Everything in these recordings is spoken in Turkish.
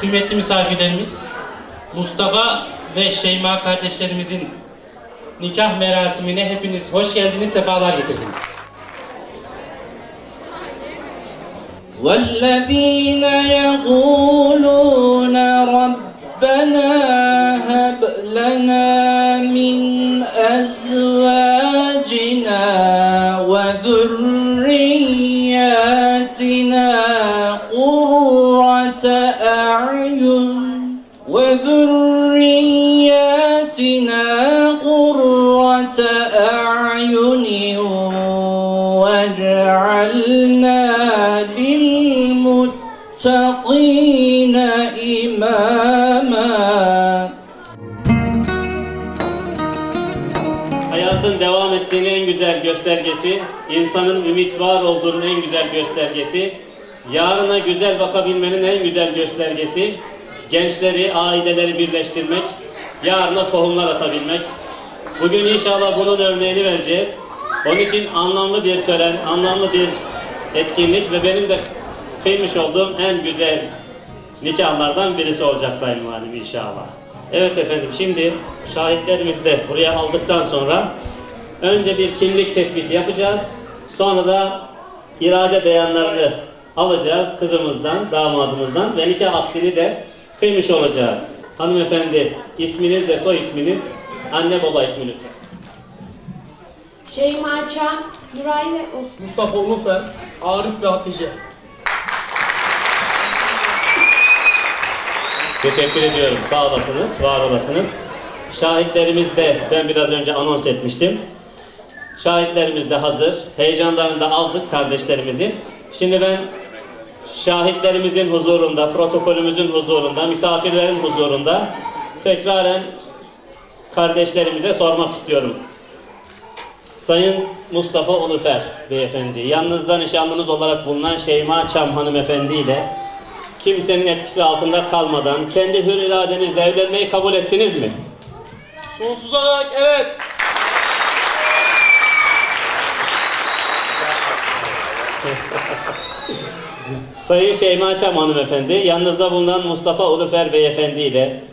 kıymetli misafirlerimiz Mustafa ve Şeyma kardeşlerimizin nikah merasimine hepiniz hoş geldiniz, sefalar getirdiniz. والذين يقولون ربنا هب لنا من أزواجنا وذرياتنا واجعلنا للمتقين إماما Hayatın devam ettiğinin en güzel göstergesi, insanın ümit var olduğunun en güzel göstergesi, yarına güzel bakabilmenin en güzel göstergesi, gençleri, aileleri birleştirmek, yarına tohumlar atabilmek. Bugün inşallah bunun örneğini vereceğiz. Onun için anlamlı bir tören, anlamlı bir etkinlik ve benim de kıymış olduğum en güzel nikahlardan birisi olacak Sayın Valim inşallah. Evet efendim şimdi şahitlerimizi de buraya aldıktan sonra önce bir kimlik tespiti yapacağız. Sonra da irade beyanlarını alacağız kızımızdan, damadımızdan ve nikah akdini de kıymış olacağız. Hanımefendi isminiz ve soy isminiz, anne baba ismi lütfen. Şeyma Çam, Nuray ve Osman. Mustafa Ulufer, Arif ve Hatice. Teşekkür ediyorum. Sağ olasınız, var olasınız. Şahitlerimiz de ben biraz önce anons etmiştim. Şahitlerimiz de hazır. Heyecanlarını da aldık kardeşlerimizin. Şimdi ben şahitlerimizin huzurunda, protokolümüzün huzurunda, misafirlerin huzurunda tekraren kardeşlerimize sormak istiyorum. Sayın Mustafa Ulufer beyefendi, yanınızda nişanlınız olarak bulunan Şeyma Çam hanımefendi ile kimsenin etkisi altında kalmadan kendi hür iradenizle evlenmeyi kabul ettiniz mi? Sonsuza dek evet. Sayın Şeyma Çam hanımefendi, yanınızda bulunan Mustafa Ulufer beyefendi ile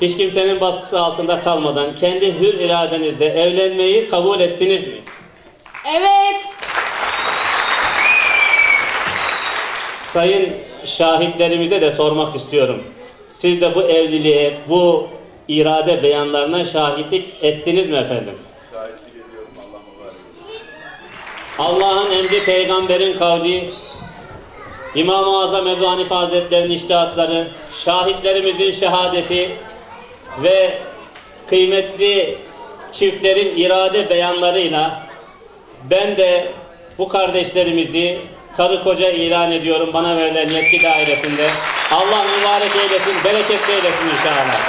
hiç kimsenin baskısı altında kalmadan kendi hür iradenizle evlenmeyi kabul ettiniz mi? Evet. Sayın şahitlerimize de sormak istiyorum. Siz de bu evliliğe, bu irade beyanlarına şahitlik ettiniz mi efendim? Allah'ın emri, peygamberin kavli, İmam-ı Azam Ebu Hanife Hazretleri'nin iştihatları, şahitlerimizin şehadeti ve kıymetli çiftlerin irade beyanlarıyla ben de bu kardeşlerimizi karı koca ilan ediyorum bana verilen yetki dairesinde. Allah mübarek eylesin, bereketli eylesin inşallah.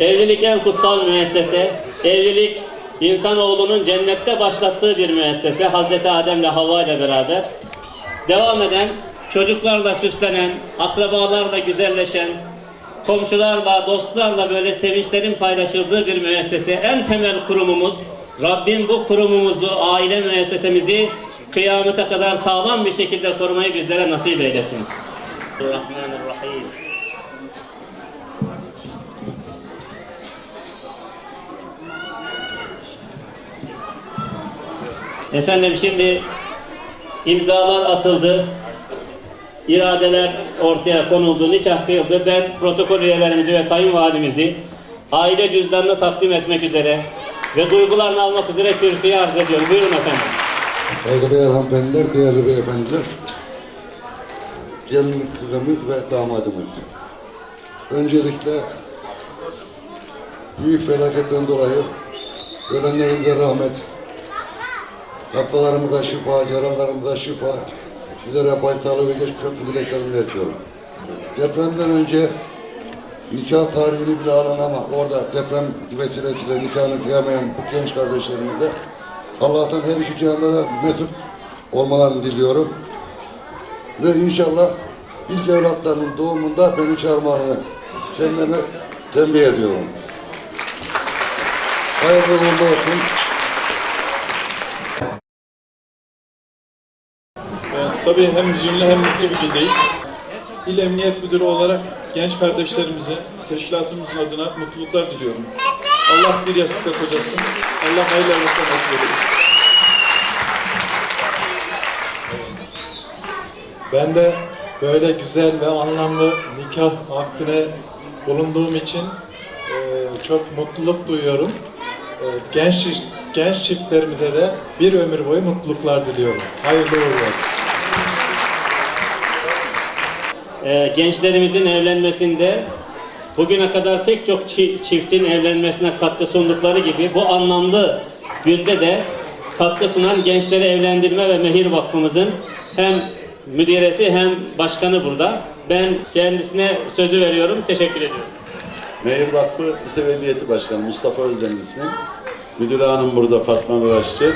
Evlilik en kutsal müessese. Evlilik insanoğlunun cennette başlattığı bir müessese. Hazreti Adem ile Havva ile beraber. Devam eden, çocuklarla süslenen, akrabalarla güzelleşen, komşularla, dostlarla böyle sevinçlerin paylaşıldığı bir müessese. En temel kurumumuz, Rabbim bu kurumumuzu, aile müessesemizi kıyamete kadar sağlam bir şekilde korumayı bizlere nasip eylesin. Bismillahirrahmanirrahim. Efendim şimdi imzalar atıldı. İradeler ortaya konuldu, nikah kıyıldı. Ben protokol üyelerimizi ve sayın valimizi aile cüzdanını takdim etmek üzere ve duygularını almak üzere kürsüye arz ediyorum. Buyurun efendim. Saygıdeğer hanımefendiler, değerli beyefendiler, gelinlik kızımız ve damadımız. Öncelikle büyük felaketten dolayı ölenlerimize rahmet, hastalarımıza şifa, yaralarımıza şifa, sizlere baytarlı ve geçmiş olsun dileklerimi iletiyorum. Depremden önce nikah tarihini bile alan ama orada deprem vesilesiyle nikahını kıyamayan genç kardeşlerimize Allah'tan her iki cihanda da mesut olmalarını diliyorum. Ve inşallah ilk evlatlarının doğumunda beni çağırmalarını kendilerine tembih ediyorum. Hayırlı uğurlu olsun. Tabii hem hüzünlü hem mutlu bir gündeyiz. İl Emniyet Müdürü olarak genç kardeşlerimize, teşkilatımızın adına mutluluklar diliyorum. Allah bir yastıkta kocasın. Allah hayırlı evlatlar nasip etsin. Ben de böyle güzel ve anlamlı nikah akdine bulunduğum için e, çok mutluluk duyuyorum. E, genç genç çiftlerimize de bir ömür boyu mutluluklar diliyorum. Hayırlı uğurlu olsun. Ee, gençlerimizin evlenmesinde bugüne kadar pek çok çi- çiftin evlenmesine katkı sundukları gibi bu anlamlı günde de katkı sunan Gençleri Evlendirme ve Mehir Vakfımızın hem müdiresi hem başkanı burada. Ben kendisine sözü veriyorum. Teşekkür ediyorum. Mehir Vakfı Mütevelliyeti Başkanı Mustafa Özdemir ismim. Müdür hanım burada Fatma Nur Aşçı.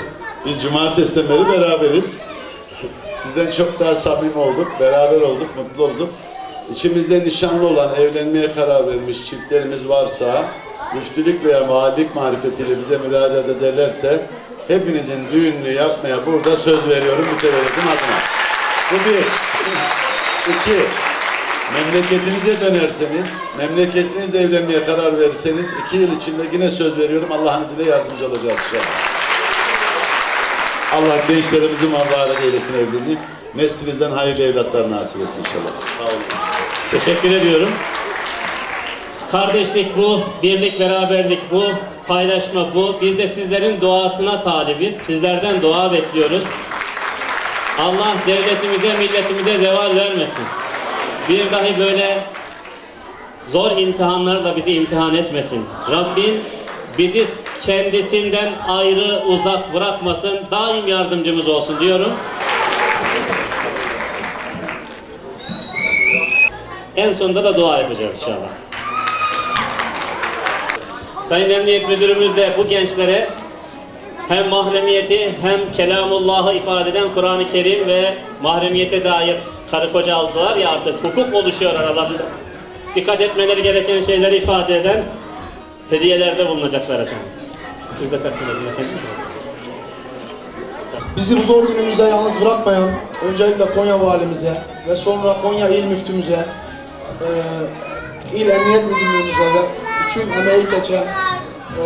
Biz cumartesiden beri beraberiz. Sizden çok daha samimi olduk, beraber olduk, mutlu olduk. İçimizde nişanlı olan, evlenmeye karar vermiş çiftlerimiz varsa, müftülük veya mahallik marifetiyle bize müracaat ederlerse, hepinizin düğününü yapmaya burada söz veriyorum mütevellitin adına. Bu bir. İki, memleketinize dönerseniz, memleketinizle evlenmeye karar verirseniz, iki yıl içinde yine söz veriyorum Allah'ın izniyle yardımcı olacağız inşallah. Allah gençlerimizi mübarek eylesin evliliğini. Neslinizden hayırlı evlatlar nasip etsin inşallah. Sağ olun. Teşekkür ediyorum. Kardeşlik bu, birlik, beraberlik bu, paylaşma bu. Biz de sizlerin duasına talibiz. Sizlerden dua bekliyoruz. Allah devletimize, milletimize zeval vermesin. Bir dahi böyle zor imtihanlarla bizi imtihan etmesin. Rabbim bizi kendisinden ayrı, uzak bırakmasın. Daim yardımcımız olsun diyorum. En sonunda da dua yapacağız inşallah. Sayın Emniyet Müdürümüz de bu gençlere hem mahremiyeti hem kelamullahı ifade eden Kur'an-ı Kerim ve mahremiyete dair karı koca aldılar ya artık hukuk oluşuyor aralarında. Dikkat etmeleri gereken şeyleri ifade eden hediyelerde bulunacaklar efendim. Siz de takdim. Bizi bu zor günümüzde yalnız bırakmayan öncelikle Konya valimize ve sonra Konya il müftümüze, e, il emniyet müdürlüğümüze ve bütün emeği geçen e,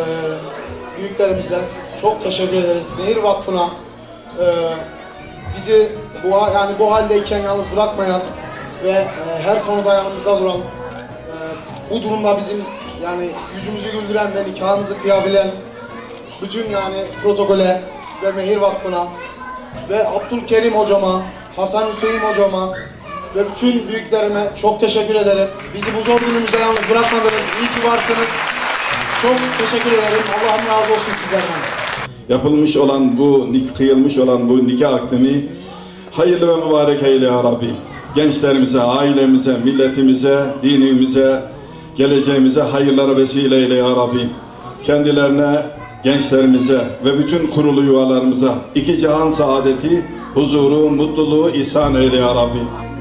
büyüklerimizden çok teşekkür ederiz. Nehir Vakfı'na e, bizi bu yani bu haldeyken yalnız bırakmayan ve e, her konuda yanımızda duran e, bu durumda bizim yani yüzümüzü güldüren ve nikahımızı kıyabilen bütün yani protokole ve Mehir Vakfı'na ve Abdülkerim hocama, Hasan Hüseyin hocama ve bütün büyüklerime çok teşekkür ederim. Bizi bu zor günümüzde yalnız bırakmadınız. İyi ki varsınız. Çok teşekkür ederim. Allah'ım razı olsun sizlerden. yapılmış olan bu, kıyılmış olan bu nikah akdini hayırlı ve mübarek eyle ya Rabbi. Gençlerimize, ailemize, milletimize, dinimize, geleceğimize hayırlara vesile eyle ya Rabbi. Kendilerine, gençlerimize ve bütün kurulu yuvalarımıza iki cihan saadeti, huzuru, mutluluğu ihsan eyle ya Rabbi.